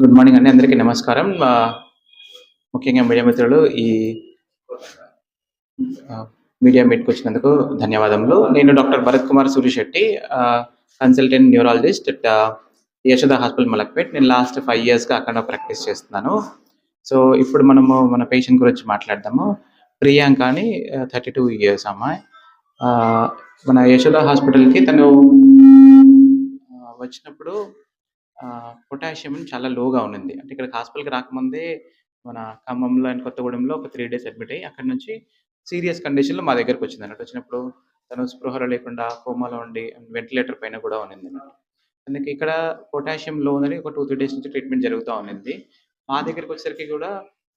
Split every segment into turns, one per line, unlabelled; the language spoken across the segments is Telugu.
గుడ్ మార్నింగ్ అండి. అందరికీ నమస్కారం. ముఖ్యంగా మీడియా మిత్రులు ఈ మీడియా మీట్కి వచ్చినందుకు ధన్యవాదములు. నేను doctor Bharat Kumar Surisetti consultant neurologist at Yashoda hospital Malakpet. నేను లాస్ట్ ఫైవ్ ఇయర్స్గా అక్కడ ప్రాక్టీస్ చేస్తున్నాను. సో ఇప్పుడు మనము మన పేషెంట్ గురించి మాట్లాడదాము. ప్రియాంక అని థర్టీ టూ ఇయర్స్ అమ్మాయి. మన యశోద హాస్పిటల్కి తను వచ్చినప్పుడు పొటాషియం చాలా లోగా ఉన్నింది. అంటే ఇక్కడ హాస్పిటల్కి రాకముందే మన ఖమ్మంలో అండ్ కొత్తగూడెంలో ఒక త్రీ డేస్ అడ్మిట్ అయ్యి అక్కడ నుంచి సీరియస్ కండిషన్లో మా దగ్గరకు వచ్చింది అన్నట్టు. వచ్చినప్పుడు తను స్పృహలో లేకుండా కోమాలో ఉండి వెంటిలేటర్ పైన కూడా ఉన్నింది అన్నట్టు. అందుకే ఇక్కడ పొటాషియం లో ఉందని ఒక టూ త్రీ డేస్ నుంచి ట్రీట్మెంట్ జరుగుతూ ఉన్నింది. మా దగ్గరికి వచ్చేసరికి కూడా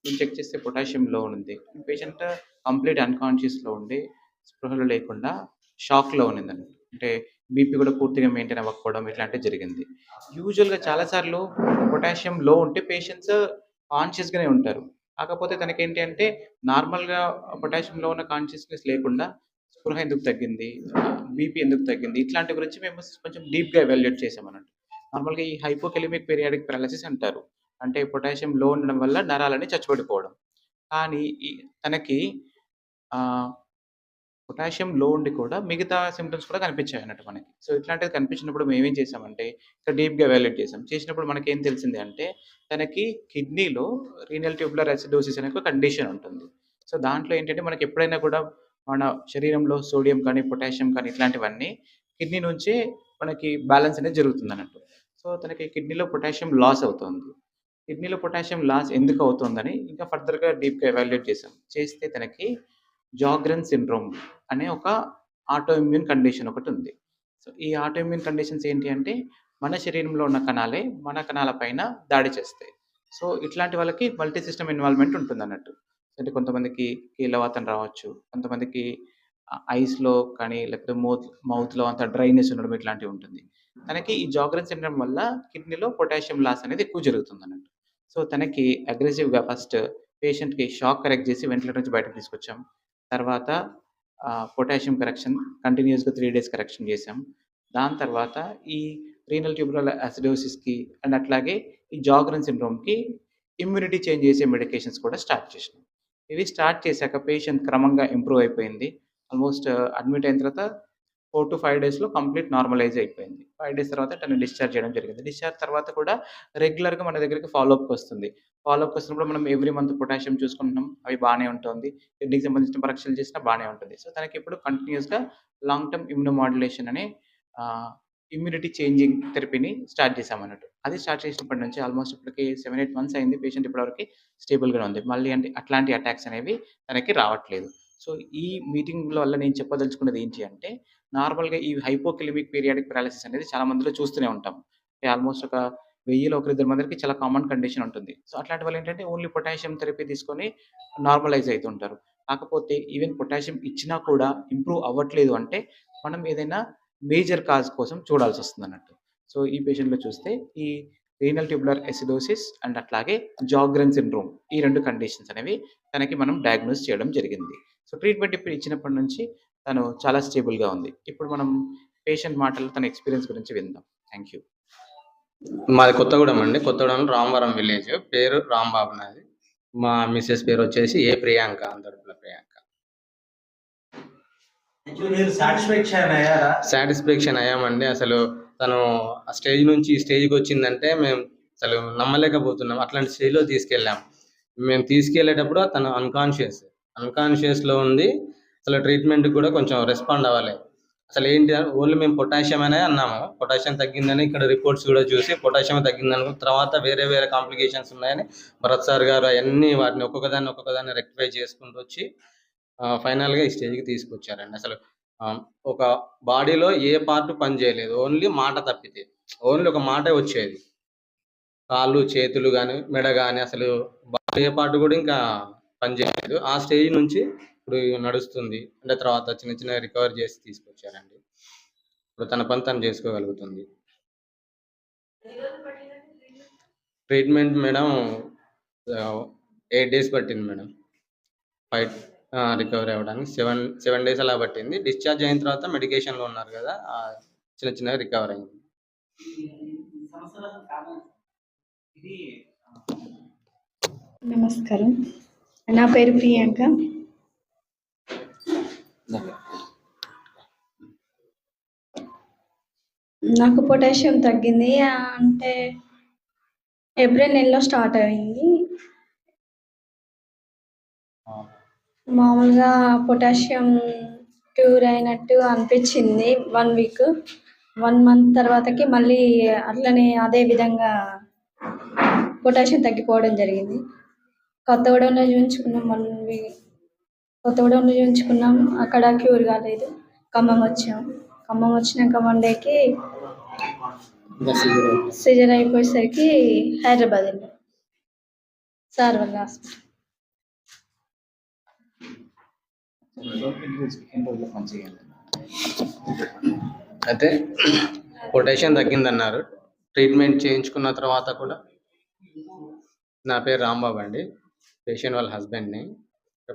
మేము చెక్ చేస్తే పొటాషియం లో ఉంది పేషెంట్ కంప్లీట్ అన్కాన్షియస్లో ఉండి స్పృహలో లేకుండా షాక్లో ఉన్నింది అన్నట్టు. అంటే బీపీ కూడా పూర్తిగా మెయింటైన్ అవ్వకపోవడం ఇట్లాంటివి జరిగింది. యూజువల్గా చాలాసార్లు పొటాషియం లో ఉంటే పేషెంట్స్ కాన్షియస్గానే ఉంటారు. కాకపోతే తనకి ఏంటి అంటే నార్మల్గా పొటాషియంలో ఉన్న కాన్షియస్నెస్ లేకుండా స్పృహ ఎందుకు తగ్గింది? బీపీ ఎందుకు తగ్గింది? ఇట్లాంటి గురించి మేము కొంచెం డీప్గా ఎవాల్యుయేట్ చేసామన్నట్టు నార్మల్గా ఈ హైపోకెలిమిక్ పీరియాడిక్ పారాలసిస్ అంటారు. అంటే పొటాషియం లో ఉండడం వల్ల నరాలని చచ్చిపడిపోవడం. కానీ తనకి పొటాషియం లో ఉండి కూడా మిగతా సిమ్టమ్స్ కూడా కనిపించాయి అన్నట్టు మనకి. సో ఇట్లాంటిది కనిపించినప్పుడు మేము ఏం చేసామంటే ఇక్కడ డీప్గా ఎవాల్యుయేట్ చేసాం. చేసినప్పుడు మనకి ఏం తెలిసింది అంటే తనకి కిడ్నీలో రీనల్ ట్యూబ్లర్ అసిడోసిస్ అనే ఒక కండిషన్ ఉంటుంది. సో దాంట్లో ఏంటంటే మనకి ఎప్పుడైనా కూడా మన శరీరంలో సోడియం కానీ పొటాషియం కానీ ఇట్లాంటివన్నీ కిడ్నీ నుంచే మనకి బ్యాలెన్స్ అనేది జరుగుతుంది అన్నట్టు. సో తనకి కిడ్నీలో పొటాషియం లాస్ అవుతుంది. కిడ్నీలో పొటాషియం లాస్ ఎందుకు అవుతుందని ఇంకా ఫర్దర్గా డీప్గా ఎవాల్యుయేట్ చేసాం. చేస్తే తనకి జాగ్రన్ సిండ్రోమ్ అనే ఒక ఆటోఇమ్యూన్ కండిషన్ ఒకటి ఉంది. సో ఈ ఆటో ఇమ్యూన్ కండిషన్స్ ఏంటి అంటే మన శరీరంలో ఉన్న కణాలే మన కణాల పైన దాడి చేస్తాయి. సో ఇట్లాంటి వాళ్ళకి మల్టీ సిస్టమ్ ఇన్వాల్వ్మెంట్ ఉంటుంది అన్నట్టు. అంటే కొంతమందికి కీలవాతం రావచ్చు కొంతమందికి ఐస్లో కానీ లేకపోతే మౌత్ మౌత్లో అంత డ్రైనెస్ ఉండడం ఇట్లాంటివి ఉంటుంది. తనకి ఈ జాగ్రన్ సిండ్రోమ్ వల్ల కిడ్నీలో పొటాషియం లాస్ అనేది ఎక్కువ జరుగుతుంది అన్నట్టు. సో తనకి అగ్రెసివ్గా ఫస్ట్ పేషెంట్కి షాక్ కరెక్ట్ చేసి వెంటిలేటర్ నుంచి బయటకు తీసుకొచ్చాం. తర్వాత పొటాషియం కరెక్షన్ కంటిన్యూస్గా త్రీ డేస్ కరెక్షన్ చేసాం దాని తర్వాత ఈ రీనల్ ట్యూబ్రల్ అసిడోసిస్కి అండ్ అట్లాగే ఈ జాగ్రన్ సిండ్రోమ్కి ఇమ్యూనిటీ చేంజ్ చేసే మెడికేషన్స్ కూడా స్టార్ట్ చేసినాం. ఇవి స్టార్ట్ చేశాక పేషెంట్ క్రమంగా ఇంప్రూవ్ అయిపోయింది. ఆల్మోస్ట్ అడ్మిట్ అయిన తర్వాత ఫోర్ టు ఫైవ్ డేస్లో కంప్లీట్ నార్మలైజ్ అయిపోయింది. ఫైవ్ డేస్ తర్వాత తను డిశ్చార్జ్ చేయడం జరిగింది. డిశ్చార్జ్ తర్వాత కూడా రెగ్యులర్గా మన దగ్గరికి ఫాలోఅప్కి వస్తుంది. ఫాలోఅప్కి వస్తున్నప్పుడు మనం ఎవ్రీ మంత్ పొటాషియం చూసుకుంటున్నాం. అవి బాగానే ఉంటుంది. కిడ్నీకి సంబంధించిన పరీక్షలు చేసినా బాగానే ఉంటుంది. సో తనకి ఇప్పుడు కంటిన్యూస్గా లాంగ్ టర్మ్ ఇమ్యూనోమాడ్యులేషన్ అనే ఇమ్యూనిటీ చేంజింగ్ థెరపీని స్టార్ట్ చేసాం అన్నట్టు అది స్టార్ట్ చేసినప్పటి నుంచి ఆల్మోస్ట్ ఇప్పటికి సెవెన్ ఎయిట్ మంత్స్ అయింది. పేషెంట్ ఇప్పటివరకు స్టేబుల్గానే ఉంది. మళ్ళీ అంటే అట్లాంటి అటాక్స్ అనేవి తనకి రావట్లేదు. సో ఈ మీటింగ్ వల్ల నేను చెప్పదలుచుకున్నది ఏంటి అంటే నార్మల్గా ఈ హైపోకెలిమిక్ పీరియాడిక్ పారాలిసిస్ అనేది చాలా మందిలో చూస్తూనే ఉంటాం. ఆల్మోస్ట్ ఒక వెయ్యిలో ఒకరిద్దరు మందికి చాలా కామన్ కండిషన్ ఉంటుంది. సో అట్లాంటి వాళ్ళు ఏంటంటే ఓన్లీ పొటాషియం థెరపీ తీసుకొని నార్మలైజ్ అవుతుంటారు కాకపోతే ఈవెన్ పొటాషియం ఇచ్చినా కూడా ఇంప్రూవ్ అవ్వట్లేదు అంటే మనం ఏదైనా మేజర్ కాజ్ కోసం చూడాల్సి వస్తుంది అన్నట్టు. సో ఈ పేషెంట్లో చూస్తే ఈ రీనల్ ట్యూబులర్ ఎసిడోసిస్ అండ్ అట్లాగే జాగ్రన్ సిండ్రోమ్ ఈ రెండు కండిషన్స్ అనేవి తనకి మనం డయాగ్నోస్ చేయడం జరిగింది. సో ట్రీట్మెంట్ ఇప్పుడు ఇచ్చినప్పటి నుంచి తను చాలా స్టేబుల్గా ఉంది. ఇప్పుడు మనం పేషెంట్ మాటలు తన ఎక్స్పీరియన్స్ గురించి విందాం. Thank you.
మాది కొత్తగూడెం అండి. కొత్తగూడెం రామవరం విలేజ్. పేరు రాంబాబు నాది. మా మిస్సెస్ పేరు వచ్చేసి ఏ ప్రియాంక అందరిలో ప్రియాంక.
సాటిస్ఫాక్షన్
అయ్యామండి. అసలు తను ఆ స్టేజ్ నుంచి ఈ స్టేజ్కి వచ్చిందంటే మేము అసలు నమ్మలేకపోతున్నాం. అట్లాంటి స్టేజ్లో తీసుకెళ్ళాం. మేము తీసుకెళ్ళేటప్పుడు తను అన్కాన్షియస్ అన్కాన్షియస్లో ఉంది. అసలు ట్రీట్మెంట్ కూడా కొంచెం రెస్పాండ్ అవ్వాలి. అసలు ఏంటి ఓన్లీ మేము పొటాషియం అనే అన్నాము. పొటాషియం తగ్గిందని ఇక్కడ రిపోర్ట్స్ కూడా చూసి పొటాషియం తగ్గిందని తర్వాత వేరే వేరే కాంప్లికేషన్స్ ఉన్నాయని భరత్ సార్ గారు అవన్నీ వాటిని ఒక్కొక్కదాన్ని ఒక్కొక్కదాన్ని రెక్టిఫై చేసుకుంటూ వచ్చి ఫైనల్గా ఈ స్టేజ్కి తీసుకొచ్చారండి. అసలు ఒక బాడీలో ఏ పార్ట్ పని చేయలేదు. ఓన్లీ మాట తప్పితే. ఓన్లీ ఒక మాటే వచ్చేది. కాళ్ళు చేతులు కానీ మెడ కానీ అసలు ఏ పార్ట్ కూడా ఇంకా పని చేయలేదు. ఆ స్టేజ్ నుంచి ఇప్పుడు నడుస్తుంది. అంటే తర్వాత చిన్న చిన్న రికవర్ చేసి తీసుకొచ్చారండి. ఇప్పుడు తన పని తను చేసుకోగలుగుతుంది. ట్రీట్మెంట్ మేడం ఎయిట్ డేస్ పట్టింది మేడం. ఫైవ్ రికవరీ అవ్వడానికి సెవెన్ సెవెన్ డేస్ అలా పట్టింది. డిశ్చార్జ్ అయిన తర్వాత మెడికేషన్లో ఉన్నారు కదా చిన్న చిన్నగా రికవర్ అయింది.
నమస్కారం. నా పేరు ప్రియాంక. నాకు పొటాషియం తగ్గింది అంటే ఏప్రిల్ నెలలో స్టార్ట్ అయింది. మామూలుగా పొటాషియం క్యూర్ అయినట్టు అనిపించింది వన్ వీక్. వన్ మంత్ తర్వాతకి మళ్ళీ అట్లనే అదే విధంగా పొటాషియం తగ్గిపోవడం జరిగింది. కొత్త కొత్తగూడెంలో చూపించుకున్నాం వన్ వీక్. కొత్తగూడెంలో చూపించుకున్నాం అక్కడ క్యూర్ కాలేదు. ఖమ్మం వచ్చాం. ఖమ్మం వచ్చినాక వన్ డేకి సిజర్ అయిపోయేసరికి హైదరాబాద్ వెళ్ళాం. సార్ వాళ్ళ హాస్పిటల్?
అయితే పొటాషియం తగ్గిందన్నారు. ట్రీట్మెంట్ చేయించుకున్న తర్వాత కూడా నా పేరు రాంబాబు అండి. పేషెంట్ వాళ్ళ హస్బెండ్ని.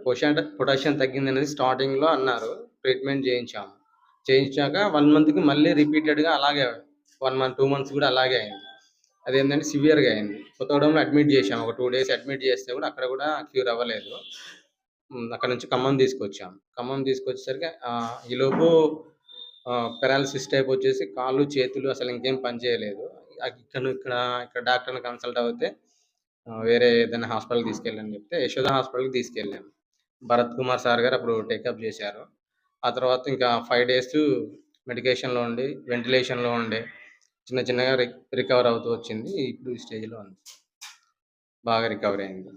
పొటాషియం పొటాషియం తగ్గింది అనేది స్టార్టింగ్లో అన్నారు. ట్రీట్మెంట్ చేయించాము. చేయించాక వన్ మంత్కి మళ్ళీ రిపీటెడ్గా అలాగే వన్ మంత్ టూ మంత్స్ కూడా అలాగే అయింది. అదేంటంటే సివియర్గా అయింది. కొత్తగూడెంలో అడ్మిట్ చేసాం ఒక టూ డేస్ అడ్మిట్ చేస్తే కూడా అక్కడ కూడా క్యూర్ అవ్వలేదు. అక్కడ నుంచి ఖమ్మం తీసుకొచ్చాం ఖమ్మం తీసుకొచ్చేసరికి ఈలోపు పెరాలసిస్ టైప్ వచ్చేసి కాళ్ళు చేతులు అసలు ఇంకేం పని చేయలేదు. ఇక్కడ ఇక్కడ ఇక్కడ డాక్టర్ని కన్సల్ట్ అవుతే వేరే ఏదైనా హాస్పిటల్కి తీసుకెళ్ళని చెప్తే యశోద హాస్పిటల్కి తీసుకెళ్ళాం భరత్ కుమార్ సార్ గారు అప్పుడు టేకప్ చేశారు. ఆ తర్వాత ఇంకా ఫైవ్ డేస్ మెడికేషన్లో ఉండి వెంటిలేషన్లో ఉండే చిన్న చిన్నగా రికవర్ అవుతూ వచ్చింది. ఇప్పుడు ఈ స్టేజ్లో ఉంది. బాగా రికవర్ అయింది.